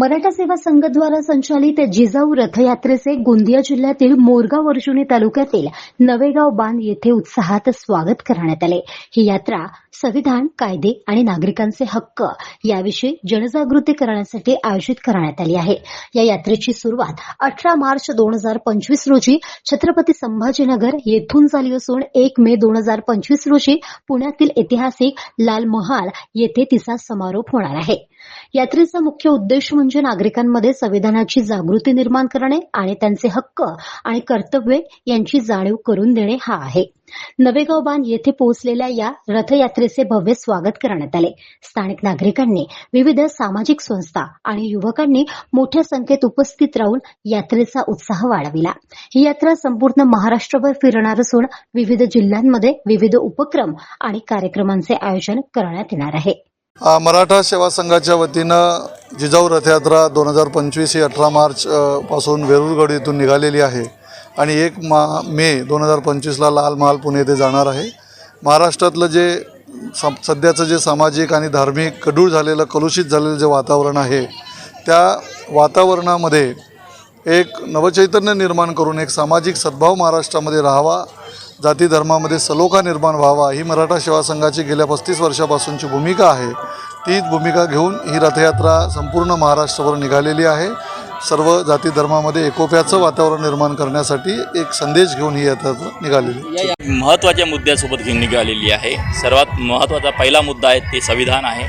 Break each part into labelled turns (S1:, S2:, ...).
S1: मराठा सेवा संघद्वारा संचालित जिजाऊ रथयात्रेचे गोंदिया जिल्ह्यातील मोरगाव अर्जुनी तालुक्यातील नवेगाव बांध येथे उत्साहात स्वागत करण्यात आले. ही यात्रा संविधान कायदे आणि नागरिकांचे हक्क याविषयी जनजागृती करण्यासाठी आयोजित करण्यात आली आहे. या यात्रेची सुरुवात अठरा मार्च दोन हजार पंचवीस रोजी छत्रपती संभाजीनगर येथून झाली असून एक मे दोन हजार पंचवीस रोजी पुण्यातील ऐतिहासिक लाल महाल येथे तिचा समारोप होणार आहे. यात्रेचा मुख्य उद्देश म्हणजे नागरिकांमध्ये संविधानाची जागृती निर्माण करणे आणि त्यांचे हक्क आणि कर्तव्ये यांची जाणीव करून देणे हा आहे. नवेगाव बांध येथे पोहोचलेल्या या रथयात्रेचे भव्य स्वागत करण्यात आले. स्थानिक नागरिकांनी विविध सामाजिक संस्था आणि युवकांनी मोठ्या संख्येत उपस्थित राहून यात्रेचा उत्साह वाढविला. ही यात्रा संपूर्ण महाराष्ट्रभर फिरणार असून विविध जिल्ह्यांमध्ये विविध उपक्रम आणि कार्यक्रमांचे आयोजन करण्यात येणार आहे.
S2: मराठा सेवा संघाच्या वतीनं जिजाऊ रथयात्रा दोन हजार पंचवीस ही अठरा मार्च पासून वेरूळगड येथून निघालेली आहे. आणि एक मा मे दोन हजार पंचवीसला लाल महाल पुणे येथे जाणार आहे. महाराष्ट्रातलं जे सम सध्याचं जे सामाजिक आणि धार्मिक कडूळ झालेलं कलुषित झालेलं जे वातावरण आहे त्या वातावरणामध्ये एक नवचैतन्य निर्माण करून एक सामाजिक सद्भाव महाराष्ट्रामध्ये राहावा जाती धर्मामध्ये सलोखा निर्माण व्हावा ही मराठा सेवा संघाची गेल्या पस्तीस वर्षापासूनची भूमिका आहे. तीच भूमिका घेऊन ही रथयात्रा संपूर्ण महाराष्ट्रभर निघालेली आहे. सर्व जाती धर्मामध्ये एकोप्याचं वातावरण निर्माण करण्यासाठी एक संदेश घेऊन ही यात्रा निघालेली
S3: महत्त्वाच्या मुद्द्यासोबत घेऊन निघालेली आहे. सर्वात महत्त्वाचा पहिला मुद्दा आहे ते संविधान आहे.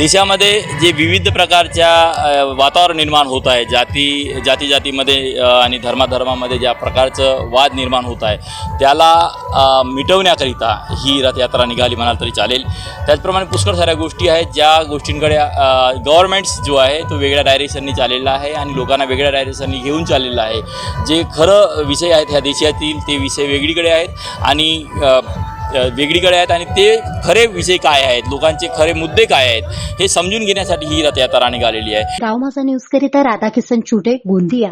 S3: देशामध्ये जे विविध प्रकारच्या वातावरण निर्माण होत आहे जाती जाती जातीमध्ये आणि धर्माधर्मामध्ये ज्या प्रकारचं वाद निर्माण होत आहे त्याला मिटवण्याकरिता ही रथयात्रा निघाली म्हणाल तरी चालेल. त्याचप्रमाणे पुष्कळ साऱ्या गोष्टी आहेत ज्या गोष्टींकडे गव्हर्मेंट्स जो आहे तो वेगळ्या डायरेक्शननी चाललेला आहे आणि लोकांना वेगळ्या डायरेक्शननी घेऊन चाललेला आहे. जे खरं विषय आहेत ह्या देशातील ते विषय वेगळीकडे आहेत आणि वेगळीकडे आहेत आणि ते खरे विषय काय आहेत? लोकांचे खरे मुद्दे काय आहेत? हे समजून घेण्यासाठी ही रथयात्रा निघालेली आहे.
S1: गाव माझा न्यूज करिता राधाकिसन चुटे गोंदिया.